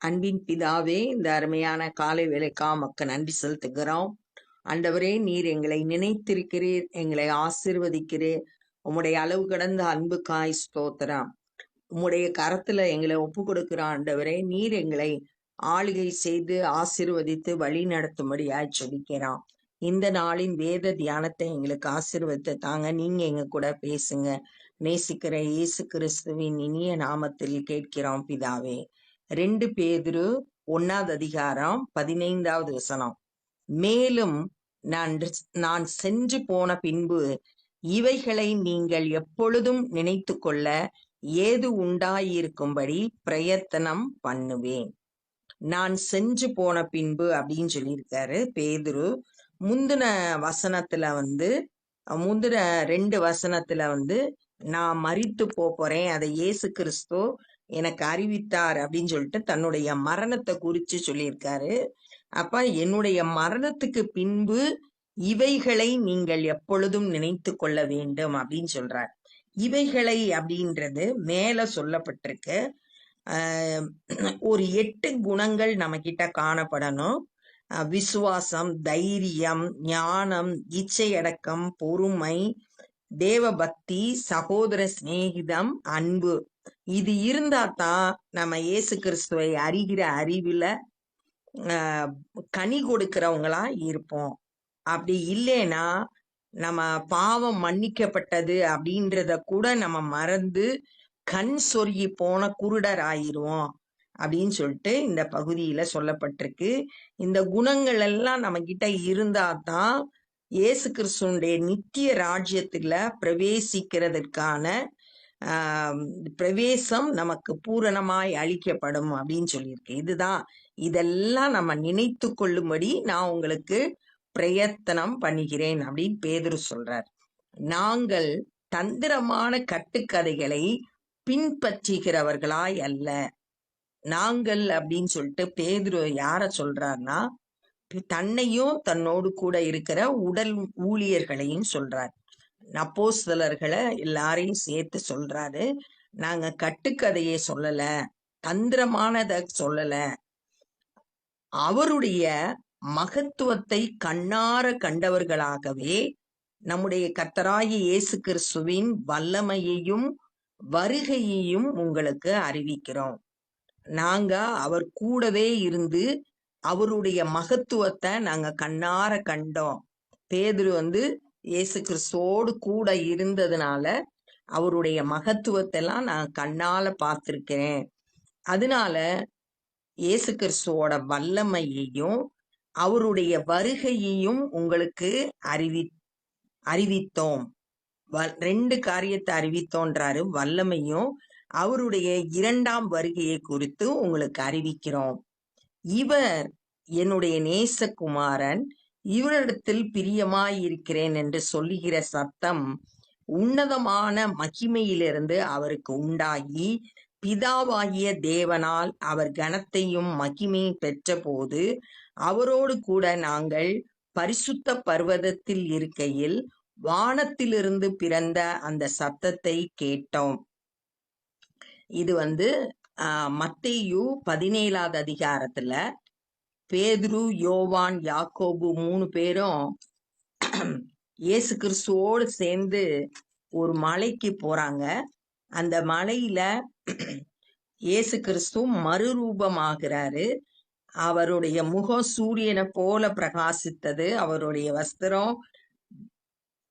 அன்பின் பிதாவே இந்த அருமையான காலை வேலைக்கா மக்க நன்றி செலுத்துகிறோம். ஆண்டவரே நீர் எங்களை நினைத்திருக்கிறீர் எங்களை ஆசிர்வதிக்கிறீர். உம்முடைய அளவு கடந்த அன்பு காய் ஸ்தோத்திரம். உம்முடைய கரத்துல எங்களை ஒப்பு கொடுக்கிற ஆண்டவரே நீர் எங்களை ஆளுகை செய்து ஆசிர்வதித்து வழி நடத்தும்படியாய் சொல்லிக்கிறோம் இந்த நாளின் வேத தியானத்தை எங்களுக்கு ஆசிர்வதித்து தாங்க நீங்க எங்க கூட பேசுங்க. நேசிக்கிற இயேசு கிறிஸ்துவின் இனிய நாமத்தில் கேட்கிறோம் பிதாவே. ரெண்டு பேதுரு ஒன்னாவது அதிகாரம் பதினைந்தாவது வசனம். மேலும் நான் நான் சென்று போன பின்பு இவைகளை நீங்கள் எப்பொழுதும் நினைத்து கொள்ள ஏது உண்டாயிருக்கும்படி பிரயத்தனம் பண்ணுவேன். நான் சென்று போன பின்பு அப்படின்னு சொல்லியிருக்காரு பேதுரு. முந்தின வசனத்துல வந்து முந்தின ரெண்டு வசனத்துல வந்து நான் மறித்து போறேன். அதை இயேசு கிறிஸ்து எனக்கு அறிவித்தார் அப்படின்னு சொல்லிட்டு தன்னுடைய மரணத்தை குறிச்சு சொல்லியிருக்காரு. அப்ப என்னுடைய மரணத்துக்கு பின்பு இவைகளை நீங்கள் எப்பொழுதும் நினைத்து கொள்ள வேண்டும் அப்படின்னு சொல்றார். இவைகளை அப்படின்றது மேல சொல்லப்பட்டிருக்கு. ஒரு எட்டு குணங்கள் நம்ம கிட்ட காணப்படணும் விசுவாசம் தைரியம் ஞானம் இச்சையடக்கம் பொறுமை தேவபக்தி சகோதர சிநேகிதம் அன்பு. இது இருந்தா தான் நம்ம இயேசு கிறிஸ்துவை அறிகிற அறிவுல கனி கொடுக்கிறவங்களா இருப்போம். அப்படி இல்லைன்னா நம்ம பாவம் மன்னிக்கப்பட்டது அப்படின்றத கூட நம்ம மறந்து கண் சொருகி போன குருடர் ஆயிரும் அப்படின்னு சொல்லிட்டு இந்த பகுதியில சொல்லப்பட்டிருக்கு. இந்த குணங்கள் எல்லாம் நம்ம கிட்ட இருந்தா தான் இயேசு கிறிஸ்துடைய நித்திய ராஜ்யத்துல பிரவேசிக்கிறதுக்கான பிரவேசம் நமக்கு பூரணமாய் அளிக்கப்படும் அப்படின்னு சொல்லியிருக்கேன் இதுதான். இதெல்லாம் நம்ம நினைத்து கொள்ளும்படி நான் உங்களுக்கு பிரயத்தனம் பண்ணுகிறேன் அப்படின்னு பேதுரு சொல்றார். நாங்கள் தந்திரமான கட்டுக்கதைகளை பின்பற்றுகிறவர்களாய் அல்ல. நாங்கள் அப்படின்னு சொல்லிட்டு பேதுரு யார சொல்றாருன்னா தன்னையும் தன்னோடு கூட இருக்கிற உடல் ஊழியர்களையும் சொல்றார். நப்போஸ்தலர்களை எல்லாரையும் சேர்த்து சொல்றாரு. நாங்க கட்டுக்கதையை சொல்லல தந்திரமானத சொல்லல. அவருடைய மகத்துவத்தை கண்ணார கண்டவர்களாகவே நம்முடைய கத்தராயி இயேசு கிறிஸ்துவின் வல்லமையையும் வருகையையும் உங்களுக்கு அறிவிக்கிறோம். நாங்க அவர் கூடவே இருந்து அவருடைய மகத்துவத்தை நாங்க கண்ணார கண்டோம். பேதுரு வந்து இயேசு கிறிஸ்துவோடு கூட இருந்ததுனால அவருடைய மகத்துவத்தை எல்லாம் நான் கண்ணால பார்த்துருக்கேன் அதனால இயேசு கிறிஸ்துவோட வல்லமையையும் அவருடைய வருகையையும் உங்களுக்கு அறிவி அறிவித்தோம். ரெண்டு காரியத்தை அறிவித்தோன்றாரு. வல்லமையும் அவருடைய இரண்டாம் வருகையை குறித்து உங்களுக்கு அறிவிக்கிறோம். இவர் என்னுடைய நேசகுமாரன். இவரிடத்தில் பிரியமாயிருக்கிறேன் என்று சொல்லுகிற சத்தம் உன்னதமான மகிமையிலிருந்து அவருக்கு உண்டாகி பிதாவாகிய தேவனால் அவர் கனத்தையும் மகிமையும் பெற்ற போது அவரோடு கூட நாங்கள் பரிசுத்த பர்வதத்தில் இருக்கையில் வானத்திலிருந்து பிறந்த அந்த சத்தத்தை கேட்டோம். இது வந்து மத்தேயு பதினேழாவது அதிகாரத்துல பேதுரு யோவான் யாக்கோபு மூணு பேரும் இயேசு கிறிஸ்துவோடு சேர்ந்து ஒரு மலைக்கு போறாங்க. அந்த மலையில இயேசு கிறிஸ்து மறுரூபமாகிறாரு. அவருடைய முகம் சூரியனை போல பிரகாசித்தது. அவருடைய வஸ்திரம்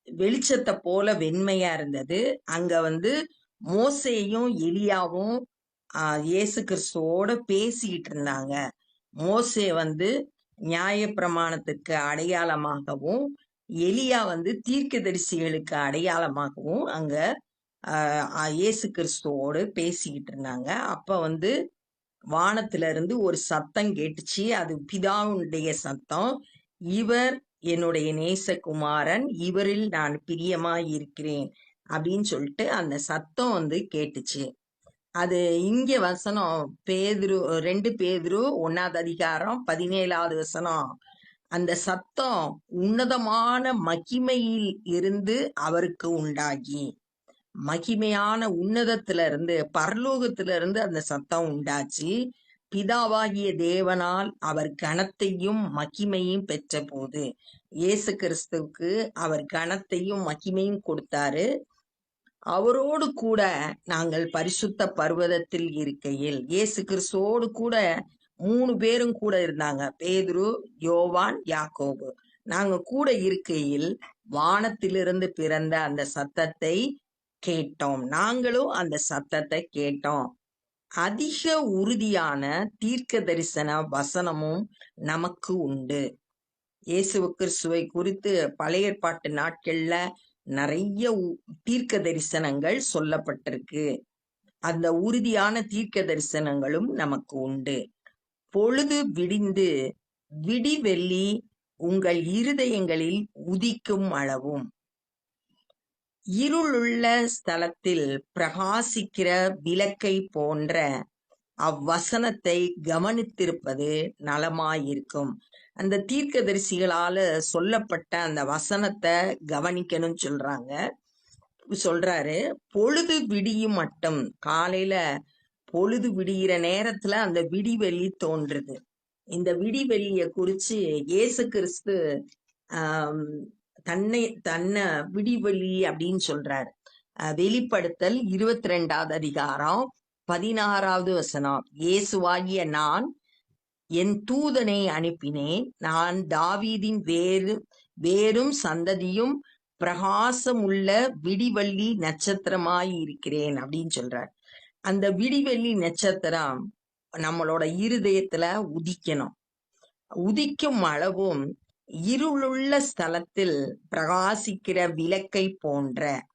வெளிச்சத்தை போல வெண்மையா இருந்தது. அங்க வந்து மோசையும் எலியாவும் இயேசு கிறிஸ்துவோட பேசிக்கிட்டு இருந்தாங்க. மோசே வந்து நியாய பிரமாணத்துக்கு அடையாளமாகவும் எலியா வந்து தீர்க்கதரிசிகளுக்கு அடையாளமாகவும் அங்க இயேசு கிறிஸ்துவோடு பேசிக்கிட்டு இருந்தாங்க. அப்ப வந்து வானத்துல இருந்து ஒரு சத்தம் கேட்டுச்சு. அது பிதாவுடைய சத்தம். இவர் என்னுடைய நேசகுமாரன். இவரில் நான் பிரியமாய் இருக்கிறேன் அப்படின்னு சொல்லிட்டு அந்த சத்தம் வந்து கேட்டுச்சு. அது இங்க வசனம் பேதுரு ரெண்டு பேதுரு ஒன்னாவது அதிகாரம் பதினேழாவது வசனம். அந்த சத்தம் உன்னதமான மகிமையில் இருந்து அவருக்கு உண்டாகி. மகிமையான உன்னதத்துல இருந்து பரலோகத்துல இருந்து அந்த சத்தம் உண்டாச்சு. பிதாவாகிய தேவனால் அவர் கணத்தையும் மகிமையும் பெற்ற போது இயேசு கிறிஸ்துவுக்கு அவர் கணத்தையும் மகிமையும் கொடுத்தாரு. அவரோடு கூட நாங்கள் பரிசுத்த பர்வதத்தில் இருக்கையில் இயேசு கிறிஸ்துவோடு கூட மூணு பேரும் கூட இருந்தாங்க. பேதுரு யோவான் யாக்கோபு. நாங்க கூட இருக்கையில் வானத்திலிருந்து பிறந்த அந்த சத்தத்தை கேட்டோம். நாங்களும் அந்த சத்தத்தை கேட்டோம். அதிக உறுதியான தீர்க்க தரிசன வசனமும் நமக்கு உண்டு. இயேசு கிறிஸ்துவை குறித்து பழைய ஏற்பாட்டு நாட்கள்ல நிறைய தீர்க்க தரிசனங்கள் சொல்லப்பட்டிருக்கு. அந்த உறுதியான தீர்க்க தரிசனங்களும் நமக்கு உண்டு. பொழுது விடிந்து விடிவெள்ளி உங்கள் இருதயங்களில் உதிக்கும் அளவும். இருளுள்ள ஸ்தலத்தில் பிரகாசிக்கிற விளக்கை போன்ற அவ்வசனத்தை கவனித்திருப்பது நலமாயிருக்கும். அந்த தீர்க்கதரிசிகளால சொல்லப்பட்ட அந்த வசனத்தை கவனிக்கணும்னு சொல்றாங்க. சொல்றாரு பொழுது விடியும் மட்டும் காலையில பொழுது விடிகிற நேரத்துல அந்த விடிவெளி தோன்றுது. இந்த விடிவெளிய குறிச்சு இயேசு கிறிஸ்து ஆஹ் தன்னை தன்னை விடிவெளி அப்படின்னு சொல்றாரு. வெளிப்படுத்தல் இருபத்தி ரெண்டாவது அதிகாரம் பதினாறாவது வசனம். இயேசுவாகிய நான் என் தூதனை அனுப்பினேன். நான் தாவீதின் வேறு வேறும் சந்ததியும் பிரகாசமுள்ள விடிவள்ளி நட்சத்திரமாய் இருக்கிறேன் அப்படின்னு சொல்றார். அந்த விடிவெள்ளி நட்சத்திரம் நம்மளோட இருதயத்துல உதிக்கணும். உதிக்கும் அளவும் இருளுள்ள ஸ்தலத்தில் பிரகாசிக்கிற விளக்கை போன்ற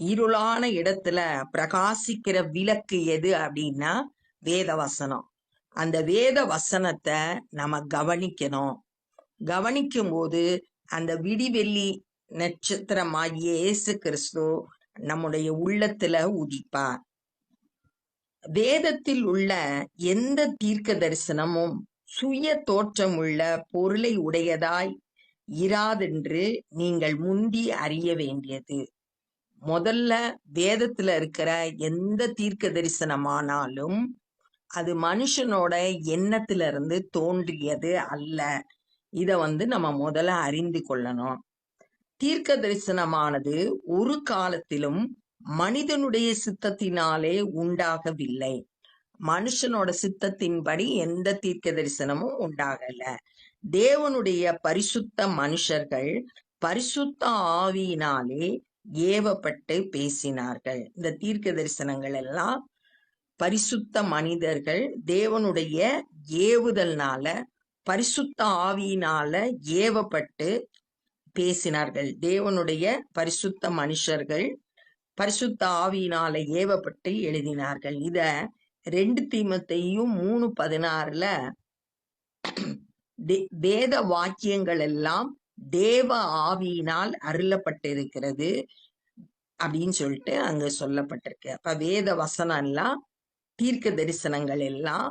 இருளான இடத்துல பிரகாசிக்கிற விளக்கு எது அப்படின்னா வேதவசனம். அந்த வேத வசனத்தை நம்ம கவனிக்கணும். கவனிக்கும் போது அந்த விடிவெள்ளி நட்சத்திரமாகிய இயேசு கிறிஸ்து நம்முடைய உள்ளத்துல உதிப்பார். வேதத்தில் உள்ள எந்த தீர்க்க தரிசனமும் சுய தோற்றம் உள்ள பொருளை உடையதாய் இராதென்று நீங்கள் முந்தி அறிய வேண்டியது. முதல்ல வேதத்துல இருக்கிற எந்த தீர்க்க தரிசனமானாலும் அது மனுஷனோட எண்ணத்துல இருந்து தோன்றியது அல்ல. இத வந்து நம்ம முதல்ல அறிந்து கொள்ளணும். தீர்க்க தரிசனமானது ஒரு காலத்திலும் மனிதனுடைய சித்தத்தினாலே உண்டாகவில்லை. மனுஷனோட சித்தத்தின்படி எந்த தீர்க்க தரிசனமும் உண்டாகல. தேவனுடைய பரிசுத்த மனுஷர்கள் பரிசுத்த ஆவியினாலே ஏவப்பட்டு பேசினார்கள். இந்த தீர்க்க தரிசனங்கள் எல்லாம் பரிசுத்த மனிதர்கள் தேவனுடைய ஏவுதல்னால பரிசுத்த ஆவியினால ஏவப்பட்டு பேசினார்கள். தேவனுடைய பரிசுத்த மனுஷர்கள் பரிசுத்த ஆவியினால ஏவப்பட்டு எழுதினார்கள். இத ரெண்டு தீமத்தையும் மூணு பதினாறுல தே- வேத வாக்கியங்கள் எல்லாம் தேவ ஆவியினால் அருளப்பட்டிருக்கிறது அப்படின்னு சொல்லிட்டு அங்க சொல்லப்பட்டிருக்கு. அப்ப வேத வசனம் எல்லாம் தீர்க்க தரிசனங்கள் எல்லாம்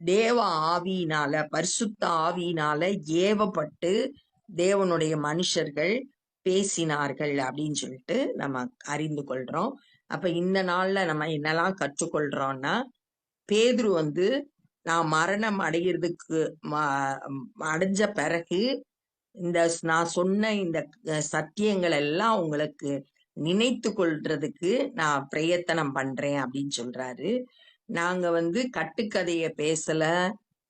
தேவ ஆவியினால பரிசுத்த ஆவியினால ஏவப்பட்டு தேவனுடைய மனுஷர்கள் பேசினார்கள் அப்படின்னு சொல்லிட்டு நம்ம அறிந்து கொள்றோம். அப்ப இந்த நாள்ல நம்ம என்னெல்லாம் கற்றுக்கொள்றோம்னா பேதுரு வந்து நான் மரணம் அடைகிறதுக்கு அடைஞ்ச பிறகு இந்த நான் சொன்ன இந்த சத்தியங்கள் எல்லாம் உங்களுக்கு நினைத்து கொள்றதுக்கு நான் பிரயத்தனம் பண்றேன் அப்படின்னு சொல்றாரு. நாங்க வந்து கட்டுக்கதைய பேசல.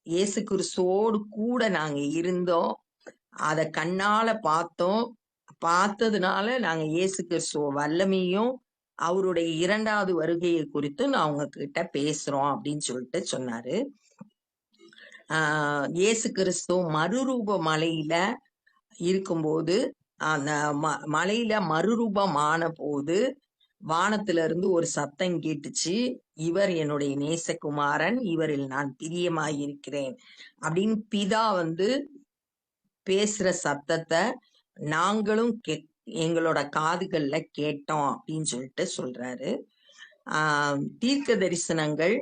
இயேசு கிறிஸ்துவோடு கூட நாங்க இருந்தோம். அத கண்ணால பார்த்தோம். பார்த்ததுனால நாங்க இயேசு கிறிஸ்துவ வல்லமையும் அவருடைய இரண்டாவது வருகையை குறித்து நான் உங்ககிட்ட பேசுறோம் அப்படின்னு சொல்லிட்டு சொன்னாரு. ஆஹ் இயேசு கிறிஸ்து மறுரூப மலையில இருக்கும்போது அந்த ம- மலையில மறுரூபமான போது வானத்துல இருந்து ஒரு சத்தம் கேட்டுச்சு இவர் என்னுடைய நேசகுமாரன் இவரில் நான் பிரியமாயிருக்கிறேன் அப்படின்னு பிதா வந்து பேசுற சத்தத்தை நாங்களும் கே எங்களோட காதுகள்ல கேட்டோம் அப்படின்னு சொல்லிட்டு சொல்றாரு. ஆஹ் தீர்க்க தரிசனங்கள்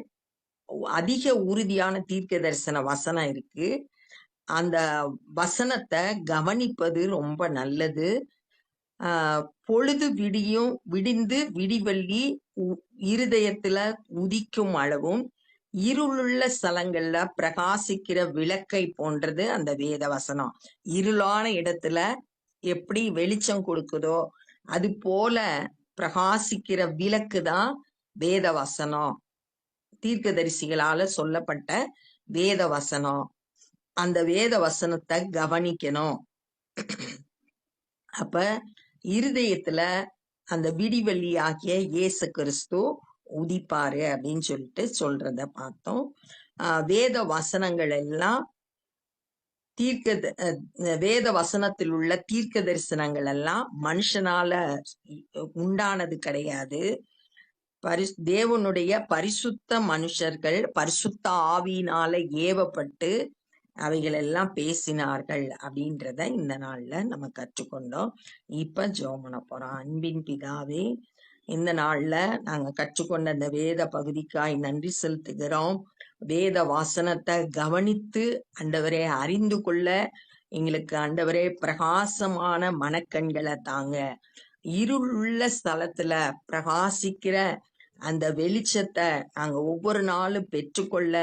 அதிக உறுதியான தீர்க்க தரிசன வசனம் இருக்கு. அந்த வசனத்தை கவனிப்பது ரொம்ப நல்லது. பொழுது விடியும் விடிந்து விடிவெள்ளி உ- இருதயத்துல உதிக்கும் அளவும் இருளுள்ள ஸ்தலங்கள்ல பிரகாசிக்கிற விளக்கை போன்றது அந்த வேத வசனம். இருளான இடத்துல எப்படி வெளிச்சம் கொடுக்குதோ அது போல பிரகாசிக்கிற விளக்கு தான் வேத வசனம். தீர்க்கதரிசிகளால சொல்லப்பட்ட வேத வசனம். அந்த வேத வசனத்தை கவனிக்கணும். அப்ப இருதயத்துல அந்த விடிவெள்ளி ஆகிய இயேசு கிறிஸ்து உதிப்பாரு அப்படின்னு சொல்லிட்டு சொல்றத பார்த்தோம். வேத வசனங்கள் எல்லாம் தீர்க்க த- வேத வசனத்தில் உள்ள தீர்க்க தரிசனங்கள் எல்லாம் மனுஷனால உண்டானது கிடையாது. பரிசு தேவனுடைய பரிசுத்த மனுஷர்கள் பரிசுத்த ஆவியினால ஏவப்பட்டு அவைகள் எல்லாம் பேசினார்கள் அப்படின்றத இந்த நாள்ல நம்ம கற்றுக்கொண்டோம். இப்ப ஜெபம் பண்ண போறோம். அன்பின் பிதாவே இந்த நாள்ல நாங்க கற்றுக்கொண்ட இந்த வேத பகுதிக்காய் நன்றி செலுத்துகிறோம். வேத வாசனத்தை கவனித்து அண்டவரே அறிந்து கொள்ள எங்களுக்கு ஆண்டவரே பிரகாசமான மனக்கண்களை தாங்க. இருளுள்ள ஸ்தலத்துல பிரகாசிக்கிற அந்த வெளிச்சத்தை நாங்க ஒவ்வொரு நாளும் பெற்றுக்கொள்ள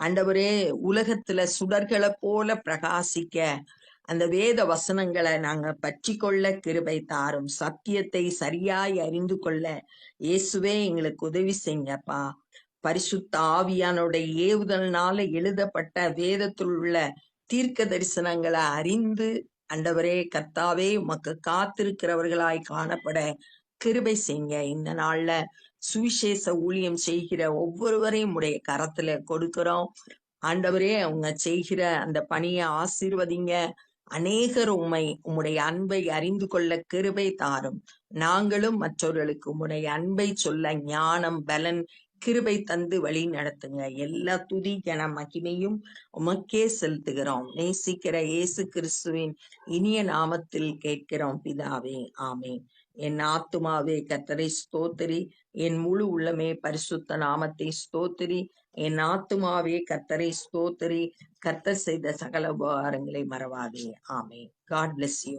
ஆண்டவரே உலகத்துல சுடர்களை போல பிரகாசிக்க அந்த வேத வசனங்களை நாங்க பற்றி கொள்ள கிருபை தாரும். சத்தியத்தை சரியாய் அறிந்து கொள்ள இயேசுவே எங்களுக்கு உதவி செய்யப்பா பரிசுத்த ஆவியானோட ஏவுதல்னால எழுதப்பட்ட வேதத்தில் உள்ள தீர்க்க தரிசனங்களை அறிந்து அண்டவரே கர்த்தாவே உமக்கு காத்திருக்கிறவர்களாய் காணப்பட கிருபை செய்யுங்க. இந்த நாள்ல சுவிசேஷ ஊழியம் செய்கிற ஒவ்வொருவரையும் உடைய கரத்துல கொடுக்கிறோம். ஆண்டவரே அவங்க செய்கிற அந்த பணியை ஆசீர்வதிங்க. அநேகர் உண்மை உம்முடைய அன்பை அறிந்து கொள்ள கிருபை தாரும். நாங்களும் மற்றவர்களுக்கு உம்முடைய அன்பை சொல்ல ஞானம் பலன் கிருபை தந்து வழி நடத்துங்க. எல்லா துதி கன மகிமையும் உமக்கே செலுத்துகிறோம். நேசிக்கிற இயேசு கிறிஸ்துவின் இனிய நாமத்தில் கேட்கிறோம். பிதாவே ஆமேன். என் ஆத்துமாவே கத்தரை ஸ்தோத்திரி. என் முழு உள்ளமே பரிசுத்த நாமத்தை ஸ்தோத்திரி. என் ஆத்துமாவே கத்தரை ஸ்தோத்திரி. கர்த்தர் செய்த சகல உபகாரங்களை மறவாதே. ஆமே காட் பிளஸ் யூ